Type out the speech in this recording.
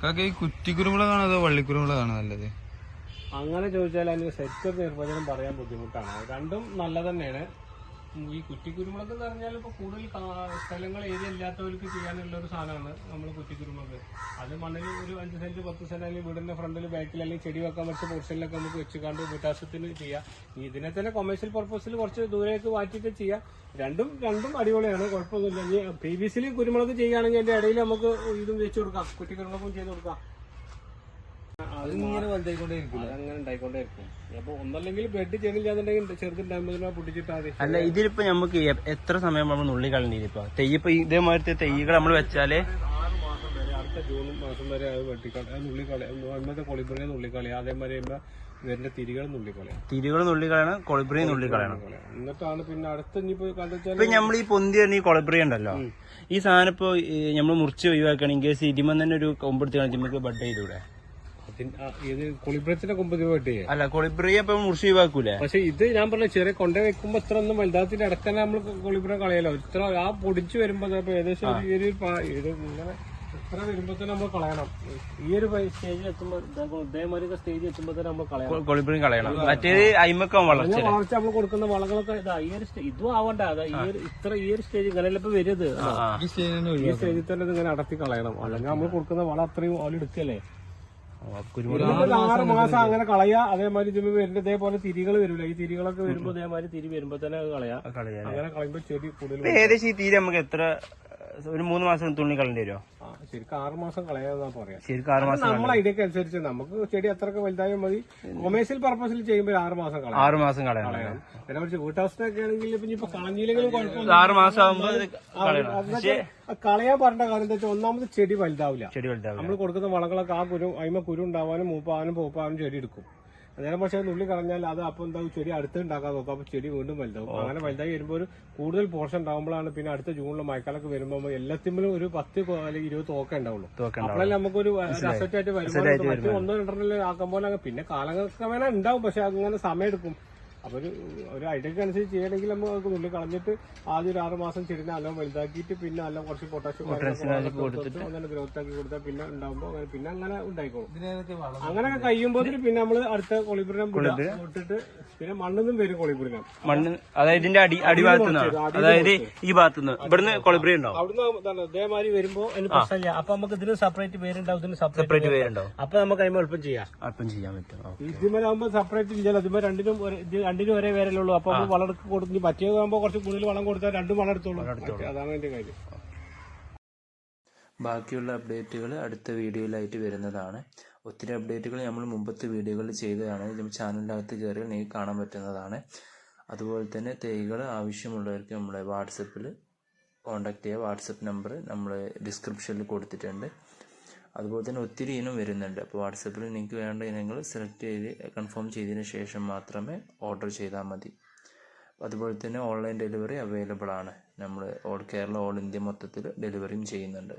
കാക്ക ഈ കുറ്റിക്കുരുമുളകാണോ അതോ വള്ളിക്കുരുമുളകാണോ നല്ലത്? അങ്ങനെ ചോദിച്ചാൽ അതിന് സെറ്റ് നിർവചനം പറയാൻ ബുദ്ധിമുട്ടാണ്. രണ്ടും നല്ല തന്നെയാണ്. ഈ കുറ്റിക്കുരുമുളക് എന്ന് പറഞ്ഞാൽ ഇപ്പോൾ കൂടുതൽ സ്ഥലങ്ങൾ ഏരിയ ഇല്ലാത്തവർക്ക് ചെയ്യാനുള്ള ഒരു സാധനമാണ് നമ്മൾ കുറ്റിക്കുരുമുളക്. അത് മണ്ണിൽ ഒരു അഞ്ച് സെന്റ് പത്ത് സെന്റ് അല്ലെങ്കിൽ വീടിന്റെ ഫ്രണ്ടിൽ ബാക്കിൽ അല്ലെങ്കിൽ ചെടി വെക്കാൻ പറ്റിയ പോർഷനിലൊക്കെ നമുക്ക് വെച്ചുകാണ്ട് മുറ്റാസത്തിന് ചെയ്യാം. ഇതിനെ തന്നെ കൊമേഴ്ഷ്യൽ പർപ്പസിൽ കുറച്ച് ദൂരേക്ക് മാറ്റിയിട്ട് ചെയ്യാം. രണ്ടും രണ്ടും അടിപൊളിയാണ് കുഴപ്പമൊന്നുമില്ല. ഇനി പി വി സിയിൽ കുരുമുളക് ചെയ്യുകയാണെങ്കിൽ അതിന്റെ ഇടയിൽ നമുക്ക് ഇതും വെച്ച് കൊടുക്കാം കുറ്റിക്കുരുമുളകും ചെയ്ത് കൊടുക്കാം. അതിങ്ങനെ വലുതായിക്കൊണ്ടേ അതങ്ങനെ ഉണ്ടായിക്കൊണ്ടേയിരിക്കും. അപ്പൊ ഒന്നല്ലെങ്കിൽ ബെഡ് ചെയ്യണില്ലാന്നുണ്ടെങ്കിൽ ചെറുതുണ്ടാകുമ്പോൾ പൊട്ടിച്ചിട്ടാൽ മതി അല്ല ഇതിലിപ്പോ നമുക്ക് എത്ര സമയം നമ്മൾ നുള്ളി കളഞ്ഞിരിപ്പോ തെയ്യപ്പൊ ഇതേമാതിരത്തെ തെയ്യകൾ നമ്മൾ വെച്ചാൽ? ജൂൺ മാസം വരെ അത് വെട്ടിക്കളി അത് നുള്ളിക്കളി അന്നത്തെ കൊളിബറിനെ നുള്ളിക്കളി അതേമാതിരി തിരികൾ നുള്ളിക്കളയാം. തിരികൾ നുള്ളി കളയണം കൊളിബ്രി നുള്ളി കളയണം എന്നിട്ടാണ് പിന്നെ അടുത്ത ഇനിയിപ്പോ നമ്മൾ ഈ പൊന്തി തന്നെ ഈ കൊളബ്രി ഉണ്ടല്ലോ. ഈ സാധനം ഇപ്പൊ നമ്മൾ മുറിച്ച് ഒഴിവാക്കുകയാണെങ്കിൽ സിരിമൻ തന്നെ ഒരു കൊമ്പെടുത്ത് കാണിച്ച് നമുക്ക് ബഡ് ചെയ്തൂടെ? ഇത് കൊളിബ്രത്തിന്റെ കൊമ്പ് ഇത് അല്ല കൊളിബ്രിയെ ഇപ്പൊ മുറിച്ച് ഒഴിവാക്കൂലേ പക്ഷെ ഇത് ഞാൻ പറഞ്ഞ ചെറിയ കൊണ്ട വെക്കുമ്പോ ഇത്ര ഒന്നും വലുതാത്തിന്റെ ഇടയ്ക്ക് തന്നെ നമ്മൾ കൊളിബ്ര കളയല്ലോ. ഇത്ര ആ പൊടിച്ചു വരുമ്പോ ഏകദേശം ഒരു- ഈ ഒരു പാ- ഇങ്ങനെ ഇത്ര വരുമ്പോ തന്നെ നമ്മൾ കളയണം. ഈ ഒരു സ്റ്റേജിൽ എത്തുമ്പോ ഇതേമാതിരി സ്റ്റേജിൽ എത്തുമ്പോ തന്നെ നമ്മൾ കളയണം. കൊളിബ്രി കളയണം. മറ്റേത് അയിമക്കം വളർച്ച വളർച്ച നമ്മൾ കൊടുക്കുന്ന വളങ്ങളൊക്കെ ഇതാ ഈ ഒരു ഇതും ആവണ്ട. ഈ ഒരു ഇത്ര ഈ ഒരു സ്റ്റേജ് ഇങ്ങനെയല്ല ഇപ്പൊ വരുന്നത് ഈ സ്റ്റേജിൽ തന്നെ ഇത് ഇങ്ങനെ അടത്തി കളയണം. അല്ലെങ്കിൽ നമ്മൾ കൊടുക്കുന്ന വളം അത്രയും അവലെടുക്കല്ലേ ആറ് മാസം അങ്ങനെ കളയാ. അതേമാതിരി ഇതിന് വരുന്ന ഇതേപോലെ തിരികൾ വരില്ല ഈ തിരികളൊക്കെ വരുമ്പോ ഇതേമാതിരി തിരി വരുമ്പോ തന്നെ അത് കളയാ അങ്ങനെ കളയുമ്പോ ചെടി കൂടുതൽ ഏകദേശം ഈ തീരെ നമുക്ക് എത്ര ഒരു മൂന്ന് മാസം തുണി കളയേണ്ടി വരുമോ ആ, ശരിക്കും ആറ് മാസം കളയാന്നാ പറയാ. ശരിക്കും ആറ് മാസം നമ്മൾ ഐഡിയക്ക് അനുസരിച്ച് നമുക്ക് ചെടി അത്രയ്ക്ക് വലുതായാൽ മതി. കൊമേഴ്സ്യൽ പർപ്പസിൽ ചെയ്യുമ്പോൾ ആറ് മാസം കളയാം ആറ് മാസം കളയാം പിന്നെ കുറച്ച് വീട്ടാവസ്ഥയൊക്കെ ആണെങ്കിൽ ഇപ്പൊ കളഞ്ഞില്ലെങ്കിലും ആറ് മാസം പക്ഷേ കളയാൻ പറഞ്ഞ കാര്യം എന്താ ഒന്നാമത് ചെടി വലുതാവില്ല. ചെടി വലുതാവില്ല. നമ്മൾ കൊടുക്കുന്ന വളങ്ങളൊക്കെ ആ കുരു അതിമ കുരു ഉണ്ടാവാനും മൂപ്പാവാനും പൂപ്പാവാനും ചെടി എടുക്കും. നേരം പക്ഷേ നുള്ളി കളഞ്ഞാൽ അത് അപ്പം എന്താകും ചെടി അടുത്ത് ഉണ്ടാക്കാൻ നോക്കും. അപ്പൊ ചെടി വീണ്ടും വലുതാവും. അങ്ങനെ വലുതായി വരുമ്പോൾ ഒരു കൂടുതൽ പോർഷൻ ഉണ്ടാകുമ്പോഴാണ് പിന്നെ അടുത്ത ജൂണിലും മഴക്കാലൊക്കെ വരുമ്പോൾ എല്ലാത്തിലും ഒരു പത്ത് അല്ലെങ്കിൽ ഇരുപത് തോക്ക ഉണ്ടാവുള്ളൂ. അപ്പോഴല്ലേ നമുക്കൊരു അസറ്റായിട്ട് വരുമ്പോൾ മറ്റു ഒന്നോ രണ്ടോ ആക്കുമ്പോൾ പിന്നെ വേണേ ഉണ്ടാവും. പക്ഷെ അങ്ങനെ സമയം എടുക്കും. അപ്പൊ ഒരു ഒരു ഐഡിയക്ക് അനുസരിച്ച് ചെയ്യണമെങ്കിൽ നമുക്ക് നുള്ളി കളഞ്ഞിട്ട് ആദ്യം ഒരു ആറ് മാസം ചെടിനെ നല്ല വലുതാക്കിയിട്ട് പിന്നെ അല്ല കുറച്ച് പൊട്ടാഷ്യം അങ്ങനെ ഗ്രോത്ത് ആക്കി കൊടുത്താൽ പിന്നെ ഉണ്ടാകുമ്പോൾ അങ്ങനെ പിന്നെ അങ്ങനെ ഉണ്ടായിക്കോളും. അങ്ങനെ കഴിയുമ്പോൾ പിന്നെ നമ്മൾ അടുത്ത കൊളിപുരം ഇട്ടിട്ട് പിന്നെ മണ്ണൊന്നും വരും കൊളിപുരം. മണ്ണ് അതായത് ഇതിന്റെ അടി അടിഭാഗത്തു നിന്നാണ് അതായത് ഈ ഭാഗത്തു നിന്ന് ഇവിടുന്ന് കൊളിബ്രി ഉണ്ടാവും അവിടുന്ന് ഇതേമാതിരി വരുമ്പോ അതിന് പ്രശ്നമില്ല. അപ്പൊ നമുക്ക് ഇതിന് സെപ്പറേറ്റ് പേരുണ്ടാവും ഇതിന് സെപ്പറേറ്റ് പേരുണ്ടാവും. അപ്പൊ നമുക്ക് അതിന് എളുപ്പം ചെയ്യാം. എളുപ്പം ചെയ്യാൻ പറ്റും. ഇതിന്മേലാകുമ്പോ സെപ്പറേറ്റ് ചെയ്യാൻ ഇതിന്മേ രണ്ടിനും രണ്ടിനും ഒരേ പേരല്ലേ ഉള്ളൂ അപ്പൊ വളർക്ക് വളം കൊടുത്ത് പറ്റിയതാകുമ്പോ കുറച്ച് കൂടുതൽ വളം കൊടുത്താൽ രണ്ടും വളം എടുത്തോളൂ. അതാണ് എന്റെ കാര്യം. ബാക്കിയുള്ള അപ്ഡേറ്റുകൾ അടുത്ത വീഡിയോയിലായിട്ട് വരുന്നതാണ്. ഒത്തിരി അപ്ഡേറ്റുകൾ നമ്മൾ മുമ്പത്തെ വീഡിയോകളിൽ ചെയ്തതാണ്. നമ്മുടെ ചാനലിനകത്ത് കയറി നിങ്ങൾക്ക് കാണാൻ പറ്റുന്നതാണ്. അതുപോലെ തന്നെ തൈകൾ ആവശ്യമുള്ളവർക്ക് നമ്മളെ വാട്സപ്പിൽ കോൺടാക്ട് ചെയ്യുക വാട്സപ്പ് നമ്പർ നമ്മൾ ഡിസ്ക്രിപ്ഷനിൽ കൊടുത്തിട്ടുണ്ട്. അതുപോലെ തന്നെ ഒത്തിരി ഇനം വരുന്നുണ്ട്. അപ്പോൾ വാട്സപ്പിൽ നിങ്ങൾക്ക് വേണ്ട ഇനങ്ങൾ സെലക്ട് ചെയ്ത് കൺഫേം ചെയ്തതിന് ശേഷം മാത്രമേ ഓർഡർ ചെയ്താൽ മതി. അതുപോലെ തന്നെ ഓൺലൈൻ ഡെലിവറി അവൈലബിൾ ആണ്. നമ്മൾ ഓൾ കേരള ഓൾ ഇന്ത്യ മൊത്തത്തിൽ ഡെലിവറിയും ചെയ്യുന്നുണ്ട്.